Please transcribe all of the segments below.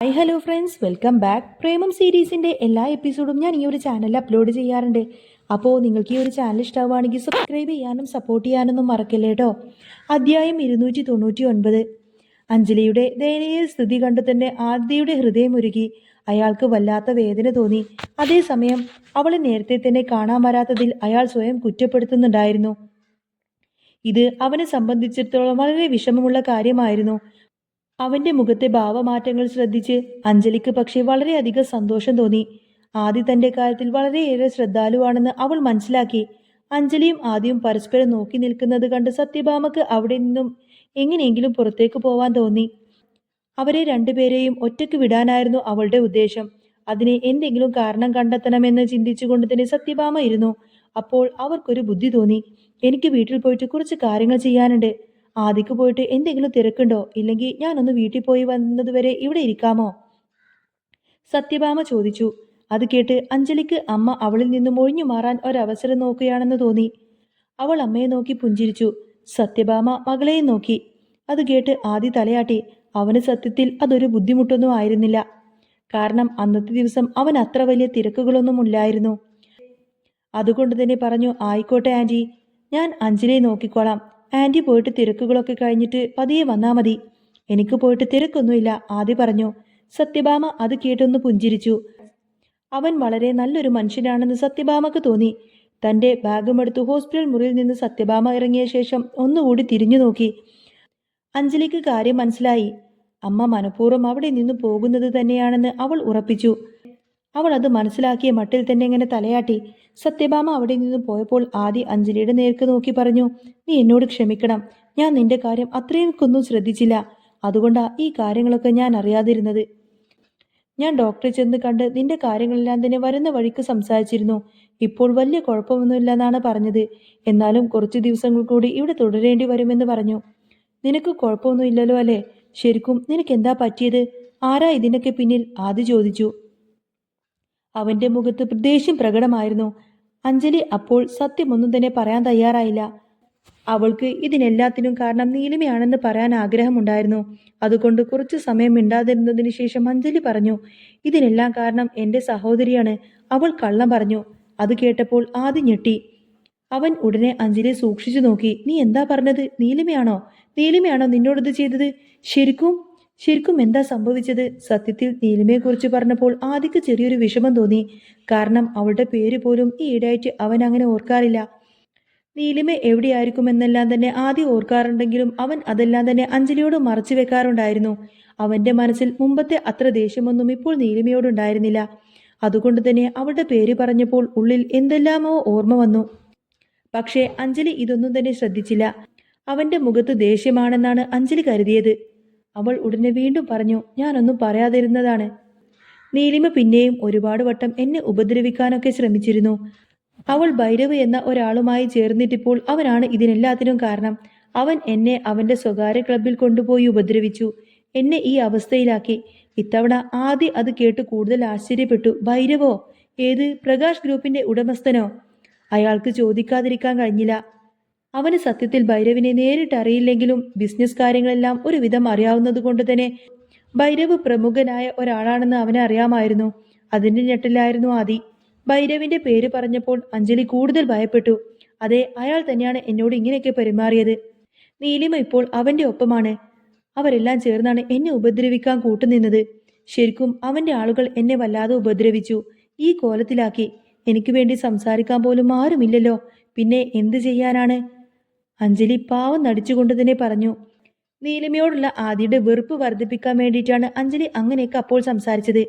Hi hello friends welcome back Premam സീരീസിന്റെ എല്ലാ എപ്പിസോഡും ഞാൻ ഈ ഒരു ചാനലിൽ അപ്ലോഡ് ചെയ്യാറുണ്ട്. അപ്പോൾ നിങ്ങൾക്ക് ഈ ഒരു ചാനൽ ഇഷ്ടമാവുകയാണെങ്കിൽ സബ്സ്ക്രൈബ് ചെയ്യാനും സപ്പോർട്ട് ചെയ്യാനൊന്നും മറക്കല്ലേ കേട്ടോ അധ്യായം ഇരുന്നൂറ്റി തൊണ്ണൂറ്റി ഒൻപത് അഞ്ജലിയുടെ ദയനീയ സ്ഥിതി കണ്ടു തന്നെ ഹൃദയം ഉരുകി. അയാൾക്ക് വല്ലാത്ത വേദന തോന്നി. അതേസമയം അവളെ നേരത്തെ തന്നെ കാണാൻ വരാത്തതിൽ അയാൾ സ്വയം കുറ്റപ്പെടുത്തുന്നുണ്ടായിരുന്നു. ഇത് അവനെ സംബന്ധിച്ചിടത്തോളം വളരെ വിഷമമുള്ള കാര്യമായിരുന്നു. അവന്റെ മുഖത്തെ ഭാവമാറ്റങ്ങൾ ശ്രദ്ധിച്ച് അഞ്ജലിക്ക് പക്ഷേ വളരെയധികം സന്തോഷം തോന്നി. ആദി തന്റെ കാര്യത്തിൽ വളരെയേറെ ശ്രദ്ധാലുവാണെന്ന് അവൾ മനസ്സിലാക്കി. അഞ്ജലിയും ആദ്യം പരസ്പരം നോക്കി നിൽക്കുന്നത് കണ്ട് സത്യഭാമക്ക് അവിടെ നിന്നും എങ്ങനെയെങ്കിലും പുറത്തേക്ക് പോവാൻ തോന്നി. അവരെ രണ്ടുപേരെയും ഒറ്റയ്ക്ക് വിടാനായിരുന്നു അവളുടെ ഉദ്ദേശം. അതിനെ എന്തെങ്കിലും കാരണം കണ്ടെത്തണമെന്ന് ചിന്തിച്ചുകൊണ്ട് തന്നെ സത്യഭാമ ഇരുന്നു. അപ്പോൾ അവർക്കൊരു ബുദ്ധി തോന്നി. എനിക്ക് വീട്ടിൽ പോയിട്ട് കുറച്ച് കാര്യങ്ങൾ ചെയ്യാനുണ്ട്. ആദിക്ക് പോയിട്ട് എന്തെങ്കിലും തിരക്കുണ്ടോ? ഇല്ലെങ്കിൽ ഞാനൊന്ന് വീട്ടിൽ പോയി വന്നതുവരെ ഇവിടെ ഇരിക്കാമോ? സത്യഭാമ ചോദിച്ചു. അത് കേട്ട് അഞ്ജലിക്ക് അമ്മ അവളിൽ നിന്നും ഒഴിഞ്ഞു മാറാൻ ഒരവസരം നോക്കുകയാണെന്ന് തോന്നി. അവൾ അമ്മയെ നോക്കി പുഞ്ചിരിച്ചു. സത്യഭാമ മകളെയും നോക്കി. അത് കേട്ട് ആദി തലയാട്ടി. അവന് സത്യത്തിൽ അതൊരു ബുദ്ധിമുട്ടൊന്നും ആയിരുന്നില്ല. കാരണം അന്നത്തെ ദിവസം അവൻ അത്ര വലിയ തിരക്കുകളൊന്നും ഇല്ലായിരുന്നു. അതുകൊണ്ട് തന്നെ പറഞ്ഞു ആയിക്കോട്ടെ ആന്റി ഞാൻ അഞ്ജലിയെ നോക്കിക്കോളാം. ആന്റി പോയിട്ട് തിരക്കുകളൊക്കെ കഴിഞ്ഞിട്ട് പതിയെ വന്നാൽ മതി. എനിക്ക് പോയിട്ട് തിരക്കൊന്നുമില്ല ആദ്യ പറഞ്ഞു. സത്യഭാമ അത് കേട്ടൊന്ന് പുഞ്ചിരിച്ചു. അവൻ വളരെ നല്ലൊരു മനുഷ്യനാണെന്ന് സത്യഭാമക്ക് തോന്നി. തന്റെ ബാഗുമെടുത്ത് ഹോസ്പിറ്റൽ മുറിയിൽ നിന്ന് സത്യഭാമ ഇറങ്ങിയ ശേഷം ഒന്നുകൂടി തിരിഞ്ഞു നോക്കി. അഞ്ജലിക്ക് കാര്യം മനസ്സിലായി. അമ്മ മനഃപൂർവം അവിടെ നിന്ന് പോകുന്നത് തന്നെയാണെന്ന് അവൾ ഉറപ്പിച്ചു. അവൾ അത് മനസ്സിലാക്കിയ മട്ടിൽ തന്നെ ഇങ്ങനെ തലയാട്ടി. സത്യഭാമ അവിടെ നിന്ന് പോയപ്പോൾ ആദി അഞ്ജലിയുടെ നേർക്ക് നോക്കി പറഞ്ഞു നീ എന്നോട് ക്ഷമിക്കണം. ഞാൻ നിന്റെ കാര്യം അത്രയൊക്കൊന്നും ശ്രദ്ധിച്ചില്ല. അതുകൊണ്ടാ ഈ കാര്യങ്ങളൊക്കെ ഞാൻ അറിയാതിരുന്നത്. ഞാൻ ഡോക്ടറെ ചെന്ന് കണ്ട് നിന്റെ കാര്യങ്ങളെല്ലാം തന്നെ വരുന്ന വഴിക്ക് സംസാരിച്ചിരുന്നു. ഇപ്പോൾ വലിയ കുഴപ്പമൊന്നുമില്ലെന്നാണ് പറഞ്ഞത്. എന്നാലും കുറച്ച് ദിവസങ്ങൾ കൂടി ഇവിടെ തുടരേണ്ടി വരുമെന്ന് പറഞ്ഞു. നിനക്ക് കുഴപ്പമൊന്നുമില്ലല്ലോ അല്ലേ? ശരിക്കും നിനക്ക് എന്താ പറ്റിയത്? ആരാ ഇതിനൊക്കെ പിന്നിൽ? ആദ്യ ചോദിച്ചു. അവന്റെ മുഖത്ത് പ്രദേശം പ്രകടമായിരുന്നു. അഞ്ജലി അപ്പോൾ സത്യമൊന്നും തന്നെ പറയാൻ തയ്യാറായില്ല. അവൾക്ക് ഇതിനെല്ലാത്തിനും കാരണം നീലിമയാണെന്ന് പറയാൻ ആഗ്രഹമുണ്ടായിരുന്നു. അതുകൊണ്ട് കുറച്ച് സമയം മിണ്ടാതിരുന്നതിന് ശേഷം അഞ്ജലി പറഞ്ഞു ഇതിനെല്ലാം കാരണം എന്റെ സഹോദരിയാണ്. അവൾ കള്ളം പറഞ്ഞു. അത് കേട്ടപ്പോൾ ആദ്യം ഞെട്ടി. അവൻ ഉടനെ അഞ്ജലിയെ സൂക്ഷിച്ചു നോക്കി. നീ എന്താ പറഞ്ഞത്? നീലിമയാണോ? നീലിമയാണോ നിന്നോടിത് ചെയ്തത്? ശരിക്കും ശരിക്കും എന്താ സംഭവിച്ചത്? സത്യത്തിൽ നീലിമയെക്കുറിച്ച് പറഞ്ഞപ്പോൾ ആദിക്ക് ചെറിയൊരു വിഷമം തോന്നി. കാരണം അവളുടെ പേര് പോലും ഈയിടെയായിട്ട് അവൻ അങ്ങനെ ഓർക്കാറില്ല. നീലിമ എവിടെയായിരിക്കുമെന്നെല്ലാം തന്നെ ആദ്യം ഓർക്കാറുണ്ടെങ്കിലും അവൻ അതെല്ലാം തന്നെ അഞ്ജലിയോട് മറച്ചു വെക്കാറുണ്ടായിരുന്നു. അവന്റെ മനസ്സിൽ മുമ്പത്തെ അത്ര ദേഷ്യമൊന്നും ഇപ്പോൾ നീലിമയോടുണ്ടായിരുന്നില്ല. അതുകൊണ്ട് തന്നെ അവളുടെ പേര് പറഞ്ഞപ്പോൾ ഉള്ളിൽ എന്തെല്ലാമോ ഓർമ്മ വന്നു. പക്ഷേ അഞ്ജലി ഇതൊന്നും തന്നെ ശ്രദ്ധിച്ചില്ല. അവന്റെ മുഖത്ത് ദേഷ്യമാണെന്നാണ് അഞ്ജലി കരുതിയത്. അവൾ ഉടനെ വീണ്ടും പറഞ്ഞു ഞാനൊന്നും പറയാതിരുന്നതാണ്. നീലിമ പിന്നെയും ഒരുപാട് വട്ടം എന്നെ ഉപദ്രവിക്കാനൊക്കെ ശ്രമിച്ചിരുന്നു. അവൾ ഭൈരവ് എന്ന ഒരാളുമായി ചേർന്നിട്ടിപ്പോൾ അവനാണ് ഇതിനെല്ലാത്തിനും കാരണം. അവൻ എന്നെ അവന്റെ സ്വകാര്യ ക്ലബിൽ കൊണ്ടുപോയി ഉപദ്രവിച്ചു. എന്നെ ഈ അവസ്ഥയിലാക്കി. ഇത്തവണ ആദ്യ അത് കേട്ട് കൂടുതൽ ആശ്ചര്യപ്പെട്ടു. ഭൈരവോ ഏത്? പ്രകാശ് ഗ്രൂപ്പിന്റെ ഉടമസ്ഥനോ? അയാൾക്ക് ചോദിക്കാതിരിക്കാൻ കഴിഞ്ഞില്ല. അവന് സത്യത്തിൽ ഭൈരവിനെ നേരിട്ട് അറിയില്ലെങ്കിലും ബിസിനസ് കാര്യങ്ങളെല്ലാം ഒരുവിധം അറിയാവുന്നത് കൊണ്ട് തന്നെ ഭൈരവ് പ്രമുഖനായ ഒരാളാണെന്ന് അവനെ അറിയാമായിരുന്നു. അതിന്റെ ഞെട്ടിലായിരുന്നു ആദി. ഭൈരവിന്റെ പേര് പറഞ്ഞപ്പോൾ അഞ്ജലി കൂടുതൽ ഭയപ്പെട്ടു. അതെ അയാൾ തന്നെയാണ് എന്നോട് ഇങ്ങനെയൊക്കെ പെരുമാറിയത്. നീലിമ ഇപ്പോൾ അവന്റെ ഒപ്പമാണ്. അവരെല്ലാം ചേർന്നാണ് എന്നെ ഉപദ്രവിക്കാൻ കൂട്ടുനിന്നത്. ശരിക്കും അവന്റെ ആളുകൾ എന്നെ വല്ലാതെ ഉപദ്രവിച്ചു. ഈ കോലത്തിലാക്കി. എനിക്ക് വേണ്ടി സംസാരിക്കാൻ പോലും ആരുമില്ലല്ലോ. പിന്നെ എന്ത് ചെയ്യാനാണ്? അഞ്ജലി പാവം നടിച്ചുകൊണ്ട് തന്നെ പറഞ്ഞു. നീലിമയോടുള്ള ആദിയുടെ വെറുപ്പ് വർദ്ധിപ്പിക്കാൻ വേണ്ടിയിട്ടാണ് അഞ്ജലി അങ്ങനെയൊക്കെ അപ്പോൾ സംസാരിച്ചത്.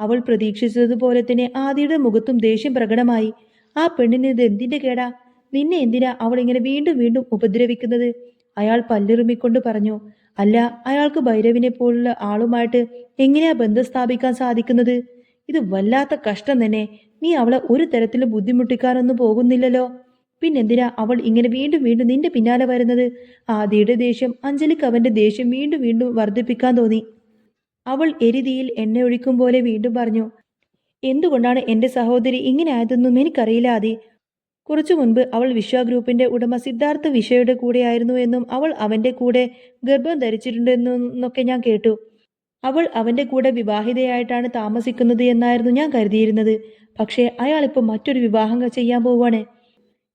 അവൾ പ്രതീക്ഷിച്ചതുപോലെ തന്നെ ആദിയുടെ മുഖത്തും ദേഷ്യം പ്രകടമായി. ആ പെണ്ണിന് ഇത് എന്തിന്റെ കേടാ? നിന്നെ എന്തിനാ അവൾ ഇങ്ങനെ വീണ്ടും വീണ്ടും ഉപദ്രവിക്കുന്നത്? അയാൾ പല്ലിറുമിക്കൊണ്ട് പറഞ്ഞു. അല്ല അയാൾക്ക് ഭൈരവിനെ പോലുള്ള ആളുമായിട്ട് എങ്ങനെയാ ബന്ധം സ്ഥാപിക്കാൻ സാധിക്കുന്നത്? ഇത് വല്ലാത്ത കഷ്ടം തന്നെ. നീ അവളെ ഒരു തരത്തിലും ബുദ്ധിമുട്ടിക്കാനൊന്നും പോകുന്നില്ലല്ലോ. പിന്നെന്തിനാ അവൾ ഇങ്ങനെ വീണ്ടും വീണ്ടും നിന്റെ പിന്നാലെ വരുന്നത്? ആദിയുടെ ദേഷ്യം അഞ്ജലിക്ക് അവന്റെ ദേഷ്യം വീണ്ടും വീണ്ടും വർദ്ധിപ്പിക്കാൻ തോന്നി. അവൾ എരിതിയിൽ എണ്ണ ഒഴിക്കും പോലെ വീണ്ടും പറഞ്ഞു എന്തുകൊണ്ടാണ് എന്റെ സഹോദരി ഇങ്ങനെ ആയതെന്നും എനിക്കറിയില്ല ആദി. കുറച്ചു മുൻപ് അവൾ വിശ്വ ഗ്രൂപ്പിന്റെ ഉടമ സിദ്ധാർത്ഥ വിഷയുടെ കൂടെയായിരുന്നു എന്നും അവൾ അവന്റെ കൂടെ ഗർഭം ധരിച്ചിട്ടുണ്ടെന്നൊക്കെ ഞാൻ കേട്ടു. അവൾ അവന്റെ കൂടെ വിവാഹിതയായിട്ടാണ് താമസിക്കുന്നത് എന്നായിരുന്നു ഞാൻ കരുതിയിരുന്നത്. പക്ഷേ അയാളിപ്പോൾ മറ്റൊരു വിവാഹം ചെയ്യാൻ പോവാണ്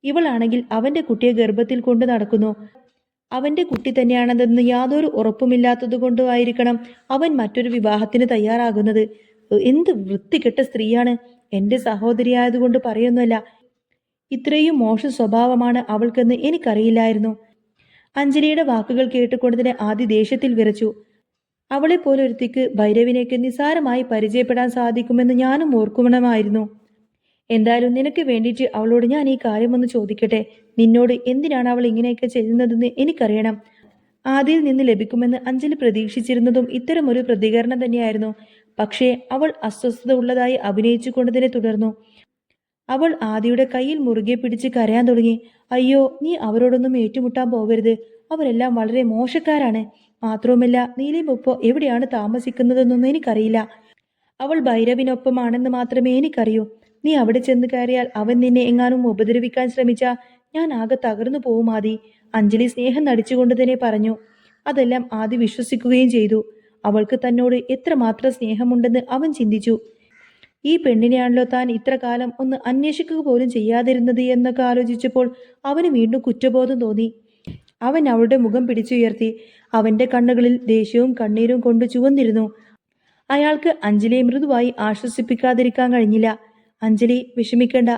ഇവളാണെങ്കിൽ അവന്റെ കുട്ടിയെ ഗർഭത്തിൽ കൊണ്ടു നടക്കുന്നു. അവന്റെ കുട്ടി തന്നെയാണെന്ന് യാതൊരു ഉറപ്പുമില്ലാത്തത് കൊണ്ടുമായിരിക്കണം അവൻ മറ്റൊരു വിവാഹത്തിന് തയ്യാറാകുന്നത്. എന്ത് വൃത്തികെട്ട സ്ത്രീയാണ്. എന്റെ സഹോദരിയായതുകൊണ്ട് പറയുന്നല്ല ഇത്രയും മോശ സ്വഭാവമാണ് അവൾക്കെന്ന് എനിക്കറിയില്ലായിരുന്നു. അഞ്ജലിയുടെ വാക്കുകൾ കേട്ടുകൊണ്ട് തന്നെ ആദ്യ ദേഷ്യത്തിൽ വിറച്ചു. അവളെ പോലൊരുത്തിക്ക് ഭൈരവിനേക്ക് നിസാരമായി പരിചയപ്പെടാൻ സാധിക്കുമെന്ന് ഞാനും ഓർക്കുമണമായിരുന്നു. എന്തായാലും നിനക്ക് വേണ്ടിയിട്ട് അവളോട് ഞാൻ ഈ കാര്യമൊന്ന് ചോദിക്കട്ടെ? നിന്നോട് എന്തിനാണ് അവൾ ഇങ്ങനെയൊക്കെ ചെയ്യുന്നതെന്ന് എനിക്കറിയണം. ആദിയിൽ നിന്ന് ലഭിക്കുമെന്ന് അഞ്ജലി പ്രതീക്ഷിച്ചിരുന്നതും ഇത്തരമൊരു പ്രതികരണം തന്നെയായിരുന്നു. പക്ഷേ അവൾ അസ്വസ്ഥത ഉള്ളതായി അഭിനയിച്ചു കൊണ്ടതിനെ തുടർന്നു. അവൾ ആദിയുടെ കയ്യിൽ മുറുകെ പിടിച്ച് കരയാൻ തുടങ്ങി. അയ്യോ നീ അവരോടൊന്നും ഏറ്റുമുട്ടാൻ പോകരുത്. അവരെല്ലാം വളരെ മോശക്കാരാണ്. മാത്രവുമല്ല നീലിമൊപ്പോ എവിടെയാണ് താമസിക്കുന്നതെന്നൊന്നും എനിക്കറിയില്ല. അവൾ ഭൈരവിനൊപ്പമാണെന്ന് മാത്രമേ എനിക്കറിയൂ. നീ അവിടെ ചെന്ന് കയറിയാൽ അവൻ നിന്നെ എങ്ങാനും ഉപദ്രവിക്കാൻ ശ്രമിച്ച ഞാൻ ആകെ തകർന്നു പോവും ആദി. അഞ്ജലി സ്നേഹം നടിച്ചുകൊണ്ട് തന്നെ പറഞ്ഞു. അതെല്ലാം ആദി വിശ്വസിക്കുകയും ചെയ്തു. അവൾക്ക് തന്നോട് എത്രമാത്രം സ്നേഹമുണ്ടെന്ന് അവൻ ചിന്തിച്ചു. ഈ പെണ്ണിനെയാണല്ലോ താൻ ഇത്ര കാലം ഒന്ന് അന്വേഷിക്കുക പോലും ചെയ്യാതിരുന്നത് എന്നൊക്കെ ആലോചിച്ചപ്പോൾ അവന് വീണ്ടും കുറ്റബോധം തോന്നി. അവൻ അവളുടെ മുഖം പിടിച്ചുയർത്തി. അവന്റെ കണ്ണുകളിൽ ദേഷ്യവും കണ്ണീരും കൊണ്ട് ചുവന്നിരുന്നു. അയാൾക്ക് അഞ്ജലിയെ മൃദുവായി ആശ്വസിപ്പിക്കാതിരിക്കാൻ കഴിഞ്ഞില്ല. അഞ്ജലി വിഷമിക്കണ്ട.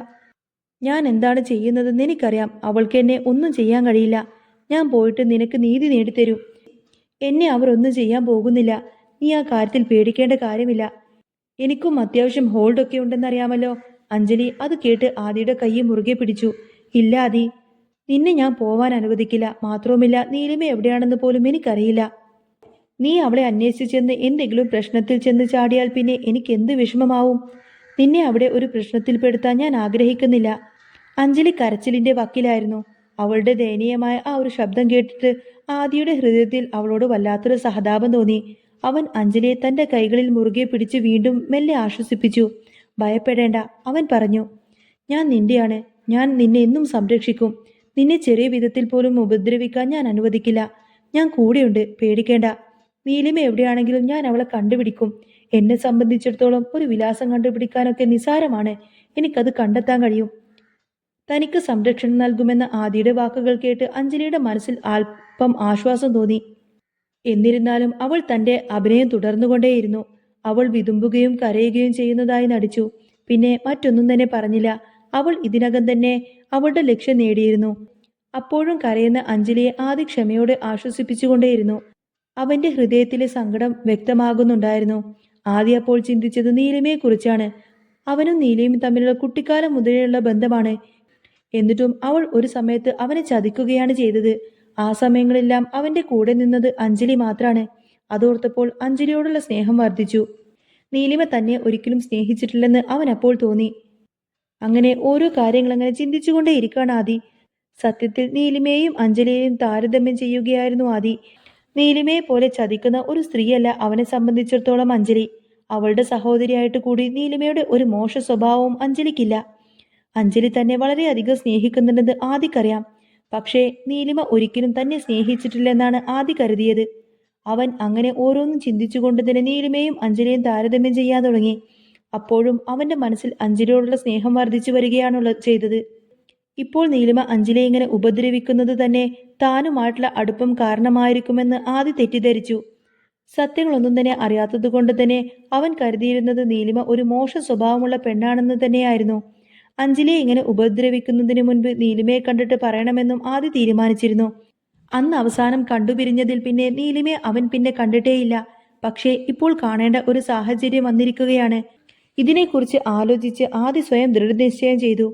ഞാൻ എന്താണ് ചെയ്യുന്നതെന്ന് എനിക്കറിയാം. അവൾക്ക് എന്നെ ഒന്നും ചെയ്യാൻ കഴിയില്ല. ഞാൻ പോയിട്ട് നിനക്ക് നീതി നേടിത്തരും. എന്നെ അവർ ഒന്നും ചെയ്യാൻ പോകുന്നില്ല. നീ ആ കാര്യത്തിൽ പേടിക്കേണ്ട കാര്യമില്ല. എനിക്കും അത്യാവശ്യം ഹോൾഡൊക്കെ ഉണ്ടെന്നറിയാമല്ലോ. അഞ്ജലി അത് കേട്ട് ആദിയുടെ കൈ മുറുകെ പിടിച്ചു. ഇല്ല ആദി. നിന്നെ ഞാൻ പോവാൻ അനുവദിക്കില്ല. മാത്രവുമില്ല നീലിമ എവിടെയാണെന്ന് പോലും എനിക്കറിയില്ല. നീ അവളെ അന്വേഷിച്ചെന്ന് എന്തെങ്കിലും പ്രശ്നത്തിൽ ചെന്ന് ചാടിയാൽ പിന്നെ എനിക്ക് എന്ത് വിഷമമാവും? നിന്നെ അവിടെ ഒരു പ്രശ്നത്തിൽപ്പെടുത്താൻ ഞാൻ ആഗ്രഹിക്കുന്നില്ല. അഞ്ജലി കരച്ചിലിന്റെ വക്കിലായിരുന്നു. അവളുടെ ദയനീയമായ ആ ഒരു ശബ്ദം കേട്ടിട്ട് ആദിയുടെ ഹൃദയത്തിൽ അവളോട് വല്ലാത്തൊരു സഹതാപം തോന്നി. അവൻ അഞ്ജലിയെ തന്റെ കൈകളിൽ മുറുകെ പിടിച്ച് വീണ്ടും മെല്ലെ ആശ്വസിപ്പിച്ചു. ഭയപ്പെടേണ്ട അവൻ പറഞ്ഞു. ഞാൻ നിന്റെയാണ്. ഞാൻ നിന്നെ എന്നും സംരക്ഷിക്കും. നിന്നെ ചെറിയ വിധത്തിൽ പോലും ഉപദ്രവിക്കാൻ ഞാൻ അനുവദിക്കില്ല. ഞാൻ കൂടെയുണ്ട്. പേടിക്കേണ്ട. നീലിമ എവിടെയാണെങ്കിലും ഞാൻ അവളെ കണ്ടുപിടിക്കും. എന്നെ സംബന്ധിച്ചിടത്തോളം ഒരു വിലാസം കണ്ടുപിടിക്കാനൊക്കെ നിസാരമാണ്. എനിക്കത് കണ്ടെത്താൻ കഴിയും. തനിക്ക് സംരക്ഷണം നൽകുമെന്ന ആദിയുടെ വാക്കുകൾ കേട്ട് അഞ്ജലിയുടെ മനസ്സിൽ അല്പം ആശ്വാസം തോന്നി. എന്നിരുന്നാലും അവൾ തന്റെ അഭിനയം തുടർന്നുകൊണ്ടേയിരുന്നു. അവൾ വിതുമ്പുകയും കരയുകയും ചെയ്യുന്നതായി നടിച്ചു. പിന്നെ മറ്റൊന്നും തന്നെ പറഞ്ഞില്ല. അവൾ ഇതിനകം തന്നെ അവളുടെ ലക്ഷ്യം നേടിയിരുന്നു. അപ്പോഴും കരയുന്ന അഞ്ജലിയെ ആദ്യ ക്ഷമയോടെ ആശ്വസിപ്പിച്ചുകൊണ്ടേയിരുന്നു. അവന്റെ ഹൃദയത്തിലെ സങ്കടം വ്യക്തമാകുന്നുണ്ടായിരുന്നു. ആദ്യ അപ്പോൾ ചിന്തിച്ചത് നീലിമയെക്കുറിച്ചാണ്. അവനും നീലയും തമ്മിലുള്ള കുട്ടിക്കാലം മുതലുള്ള ബന്ധമാണ്. എന്നിട്ടും അവൾ ഒരു സമയത്ത് അവനെ ചതിക്കുകയാണ് ചെയ്തത്. ആ സമയങ്ങളെല്ലാം അവന്റെ കൂടെ നിന്നത് അഞ്ജലി മാത്രാണ്. അതോർത്തപ്പോൾ അഞ്ജലിയോടുള്ള സ്നേഹം വർദ്ധിച്ചു. നീലിമ തന്നെ ഒരിക്കലും സ്നേഹിച്ചിട്ടില്ലെന്ന് അവൻ അപ്പോൾ തോന്നി. അങ്ങനെ ഓരോ കാര്യങ്ങൾ അങ്ങനെ ചിന്തിച്ചുകൊണ്ടേ ഇരിക്കുകയാണ് ആദി. സത്യത്തിൽ നീലിമയെയും അഞ്ജലിയെയും താരതമ്യം ചെയ്യുകയായിരുന്നു ആദി. നീലിമയെ പോലെ ചതിക്കുന്ന ഒരു സ്ത്രീയല്ല അവനെ സംബന്ധിച്ചിടത്തോളം അഞ്ജലി. അവളുടെ സഹോദരിയായിട്ട് കൂടി നീലിമയുടെ ഒരു മോശ സ്വഭാവവും അഞ്ജലിക്കില്ല. അഞ്ജലി തന്നെ വളരെയധികം സ്നേഹിക്കുന്നുണ്ടെന്ന് ആദിക്കറിയാം. പക്ഷേ നീലിമ ഒരിക്കലും തന്നെ സ്നേഹിച്ചിട്ടില്ലെന്നാണ് ആദി കരുതിയത്. അവൻ അങ്ങനെ ഓരോന്നും ചിന്തിച്ചുകൊണ്ട് തന്നെ നീലിമയും അഞ്ജലിയും താരതമ്യം ചെയ്യാൻ തുടങ്ങി. അപ്പോഴും അവന്റെ മനസ്സിൽ അഞ്ജലിയോടുള്ള സ്നേഹം വർദ്ധിച്ചു വരികയാണുള്ള ചെയ്തത്. ഇപ്പോൾ നീലിമ അഞ്ജലിയെ ഇങ്ങനെ ഉപദ്രവിക്കുന്നത് തന്നെ താനുമായിട്ടുള്ള അടുപ്പം കാരണമായിരിക്കുമെന്ന് ആദ്യ തെറ്റിദ്ധരിച്ചു. സത്യങ്ങളൊന്നും തന്നെ അറിയാത്തതുകൊണ്ട് തന്നെ അവൻ കരുതിയിരുന്നത് നീലിമ ഒരു മോശ സ്വഭാവമുള്ള പെണ്ണാണെന്ന് തന്നെയായിരുന്നു. അഞ്ജലിയെ ഇങ്ങനെ ഉപദ്രവിക്കുന്നതിന് മുൻപ് നീലിമയെ കണ്ടിട്ട് പറയണമെന്നും ആദ്യ തീരുമാനിച്ചിരുന്നു. അന്ന് അവസാനം കണ്ടുപിരിഞ്ഞതിൽ പിന്നെ നീലിമയെ അവൻ പിന്നെ കണ്ടിട്ടേയില്ല. പക്ഷേ ഇപ്പോൾ കാണേണ്ട ഒരു സാഹചര്യം വന്നിരിക്കുകയാണ്. ഇതിനെക്കുറിച്ച് ആലോചിച്ച് ആദ്യ സ്വയം ദൃഢനിശ്ചയം ചെയ്തു.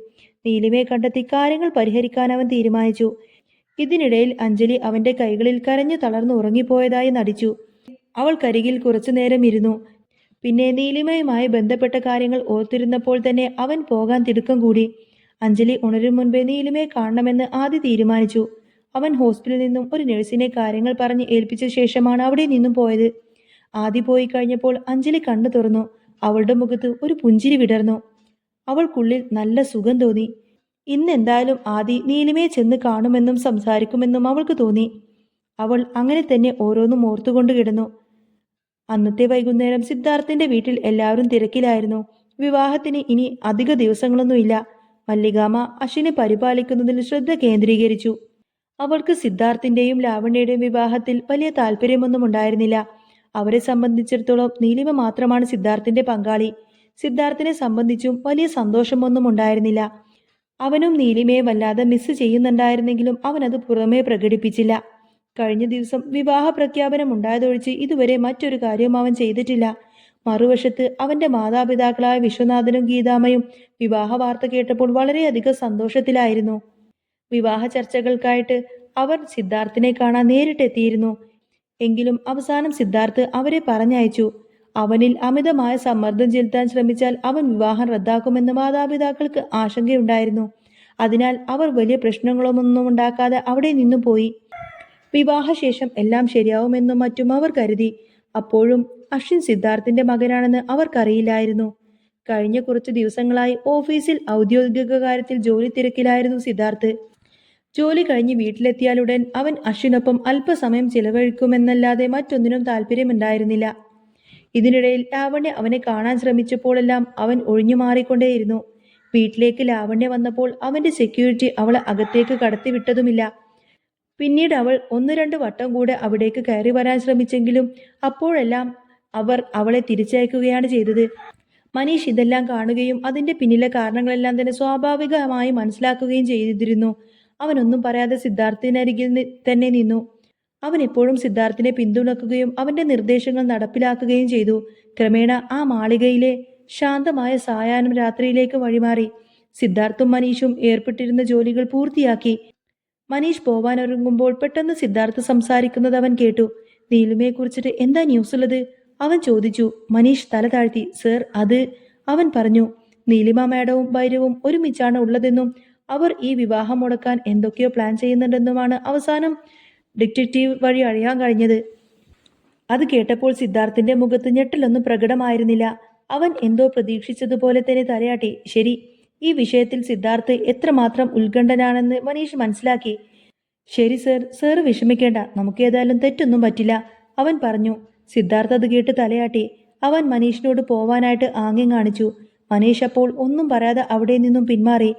നീലിമയെ കണ്ടെത്തി കാര്യങ്ങൾ പരിഹരിക്കാൻ അവൻ തീരുമാനിച്ചു. ഇതിനിടയിൽ അഞ്ജലി അവന്റെ കൈകളിൽ കരഞ്ഞു തളർന്നു ഉറങ്ങിപ്പോയതായി നടിച്ചു. അവൾ കരികിൽ കുറച്ചു നേരം ഇരുന്നു. പിന്നെ നീലിമയുമായി ബന്ധപ്പെട്ട കാര്യങ്ങൾ ഓർത്തിരുന്നപ്പോൾ തന്നെ അവൻ പോകാൻ തിടുക്കം കൂടി. അഞ്ജലി ഉണരും മുൻപേ നീലിമയെ കാണണമെന്ന് ആദ്യ തീരുമാനിച്ചു. അവൻ ഹോസ്പിറ്റലിൽ നിന്നും ഒരു നഴ്സിനെ കാര്യങ്ങൾ പറഞ്ഞ് ഏൽപ്പിച്ച ശേഷമാണ് അവിടെ നിന്നും പോയത്. ആദ്യ പോയി കഴിഞ്ഞപ്പോൾ അഞ്ജലി കണ്ണു തുറന്നു. അവളുടെ മുഖത്ത് ഒരു പുഞ്ചിരി വിടർന്നു. അവൾക്കുള്ളിൽ നല്ല സുഖം തോന്നി. ഇന്ന് എന്തായാലും ആദി നീലിമയെ ചെന്ന് കാണുമെന്നും സംസാരിക്കുമെന്നും അവൾക്ക് തോന്നി. അവൾ അങ്ങനെ തന്നെ ഓരോന്നും ഓർത്തുകൊണ്ട് കിടന്നു. അന്നത്തെ വൈകുന്നേരം സിദ്ധാർത്ഥിന്റെ വീട്ടിൽ എല്ലാവരും തിരക്കിലായിരുന്നു. വിവാഹത്തിന് ഇനി അധിക ദിവസങ്ങളൊന്നുമില്ല. മല്ലികാമ അശ്വിനെ പരിപാലിക്കുന്നതിൽ ശ്രദ്ധ കേന്ദ്രീകരിച്ചു. അവൾക്ക് സിദ്ധാർത്ഥിന്റെയും ലാവണ്യയുടെയും വിവാഹത്തിൽ വലിയ താല്പര്യമൊന്നും ഉണ്ടായിരുന്നില്ല. അവരെ സംബന്ധിച്ചിടത്തോളം നീലിമ മാത്രമാണ് സിദ്ധാർത്ഥിന്റെ പങ്കാളി. സിദ്ധാർത്ഥിനെ സംബന്ധിച്ചും വലിയ സന്തോഷമൊന്നും ഉണ്ടായിരുന്നില്ല. അവനും നീലിമയെ വല്ലാതെ മിസ് ചെയ്യുന്നുണ്ടായിരുന്നെങ്കിലും അത് പുറമേ പ്രകടിപ്പിച്ചില്ല. കഴിഞ്ഞ ദിവസം വിവാഹ പ്രഖ്യാപനം ഉണ്ടായതൊഴിച്ച് ഇതുവരെ മറ്റൊരു കാര്യവും അവൻ ചെയ്തിട്ടില്ല. മറുവശത്ത് അവന്റെ മാതാപിതാക്കളായ വിശ്വനാഥനും ഗീതാമയും വിവാഹ വാർത്ത കേട്ടപ്പോൾ വളരെയധികം സന്തോഷത്തിലായിരുന്നു. വിവാഹ ചർച്ചകൾക്കായിട്ട് അവർ സിദ്ധാർത്ഥിനെ കാണാൻ നേരിട്ടെത്തിയിരുന്നു. എങ്കിലും അവസാനം സിദ്ധാർത്ഥ് അവരെ പറഞ്ഞയച്ചു. അവനിൽ അമിതമായ സമ്മർദ്ദം ചെലുത്താൻ ശ്രമിച്ചാൽ അവൻ വിവാഹം റദ്ദാക്കുമെന്ന് മാതാപിതാക്കൾക്ക് ആശങ്കയുണ്ടായിരുന്നു. അതിനാൽ അവർ വലിയ പ്രശ്നങ്ങളൊന്നും ഉണ്ടാക്കാതെ അവിടെ നിന്നു പോയി. വിവാഹശേഷം എല്ലാം ശരിയാവുമെന്നും മറ്റും അവർ കരുതി. അപ്പോഴും അശ്വിൻ സിദ്ധാർത്ഥിന്റെ മകനാണെന്ന് അവർക്കറിയില്ലായിരുന്നു. കഴിഞ്ഞ കുറച്ച് ദിവസങ്ങളായി ഓഫീസിൽ ഔദ്യോഗിക കാര്യത്തിൽ ജോലി തിരക്കിലായിരുന്നു സിദ്ധാർത്ഥ്. ജോലി കഴിഞ്ഞ് വീട്ടിലെത്തിയാലുടൻ അവൻ അശ്വിനൊപ്പം അല്പസമയം ചിലവഴിക്കുമെന്നല്ലാതെ മറ്റൊന്നിനും താല്പര്യമുണ്ടായിരുന്നില്ല. ഇതിനിടയിൽ ലാവണ്യ അവനെ കാണാൻ ശ്രമിച്ചപ്പോഴെല്ലാം അവൻ ഒഴിഞ്ഞു മാറിക്കൊണ്ടേയിരുന്നു. വീട്ടിലേക്ക് ലാവണ്യ വന്നപ്പോൾ അവന്റെ സെക്യൂരിറ്റി അവളെ അകത്തേക്ക് കടത്തിവിട്ടതുമില്ല. പിന്നീട് അവൾ ഒന്ന് രണ്ട് വട്ടം കൂടെ അവിടേക്ക് കയറി വരാൻ ശ്രമിച്ചെങ്കിലും അപ്പോഴെല്ലാം അവർ അവളെ തിരിച്ചയക്കുകയാണ് ചെയ്തത്. മനീഷ് ഇതെല്ലാം കാണുകയും അതിന്റെ പിന്നിലെ കാരണങ്ങളെല്ലാം തന്നെ സ്വാഭാവികമായി മനസ്സിലാക്കുകയും ചെയ്തിരുന്നു. അവനൊന്നും പറയാതെ സിദ്ധാർത്ഥിനരികിൽ തന്നെ നിന്നു. അവൻ എപ്പോഴും സിദ്ധാർത്ഥിനെ പിന്തുണക്കുകയും അവന്റെ നിർദ്ദേശങ്ങൾ നടപ്പിലാക്കുകയും ചെയ്തു. ക്രമേണ ആ മാളികയിലെ ശാന്തമായ സായാഹ്നം രാത്രിയിലേക്ക് വഴിമാറി. സിദ്ധാർത്ഥും മനീഷും ഏർപ്പെട്ടിരുന്ന ജോലികൾ പൂർത്തിയാക്കി. മനീഷ് പോവാനൊരുങ്ങുമ്പോൾ പെട്ടെന്ന് സിദ്ധാർത്ഥ് സംസാരിക്കുന്നത് അവൻ കേട്ടു. നീലുമയെ കുറിച്ചിട്ട് എന്താ ന്യൂസ് ഉള്ളത് അവൻ ചോദിച്ചു. മനീഷ് തല താഴ്ത്തി. സർ അത് അവൻ പറഞ്ഞു. നീലിമ മാഡവും ഭൈരവും ഒരുമിച്ചാണ് ഉള്ളതെന്നും അവർ ഈ വിവാഹം മുടക്കാൻ എന്തൊക്കെയോ പ്ലാൻ ചെയ്യുന്നുണ്ടെന്നുമാണ് അവസാനം ഡിറ്റക്റ്റീവ് വഴി അറിയാൻ കഴിഞ്ഞത്. അത് കേട്ടപ്പോൾ സിദ്ധാർത്ഥിന്റെ മുഖത്ത് ഞെട്ടലൊന്നും പ്രകടമായിരുന്നില്ല. അവൻ എന്തോ പ്രതീക്ഷിച്ചതുപോലെ തന്നെ തലയാട്ടി. ശരി ഈ വിഷയത്തിൽ സിദ്ധാർത്ഥ് എത്രമാത്രം ഉത്കണ്ഠനാണെന്ന് മനീഷ് മനസ്സിലാക്കി. ശരി സർ. സർ വിഷമിക്കേണ്ട. നമുക്ക് ഏതായാലും തെറ്റൊന്നും പറ്റില്ല അവൻ പറഞ്ഞു. സിദ്ധാർത്ഥ് അത് കേട്ട് തലയാട്ടി. അവൻ മനീഷിനോട് പോവാനായിട്ട് ആംഗ്യം കാണിച്ചു. മനീഷ് അപ്പോൾ ഒന്നും പറയാതെ അവിടെ നിന്നും പിന്മാറി.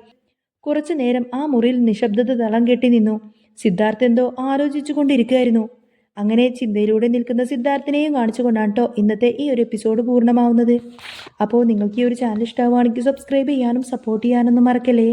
കുറച്ചു നേരം ആ മുറിയിൽ നിശബ്ദത തളം കെട്ടി നിന്നു. സിദ്ധാർത്ഥ് എന്തോ ആലോചിച്ചു കൊണ്ടിരിക്കുകയായിരുന്നു അങ്ങനെ ചിന്തയിലൂടെ നിൽക്കുന്ന സിദ്ധാർത്ഥിനെയും കാണിച്ചുകൊണ്ടാണ് കേട്ടോ ഇന്നത്തെ ഈ ഒരു എപ്പിസോഡ് പൂർണമാവുന്നത്. അപ്പോൾ നിങ്ങൾക്ക് ഈ ഒരു ചാനൽ ഇഷ്ടമാവുകയാണെങ്കിൽ സബ്സ്ക്രൈബ് ചെയ്യാനും സപ്പോർട്ട് ചെയ്യാനൊന്നും മറക്കല്ലേ?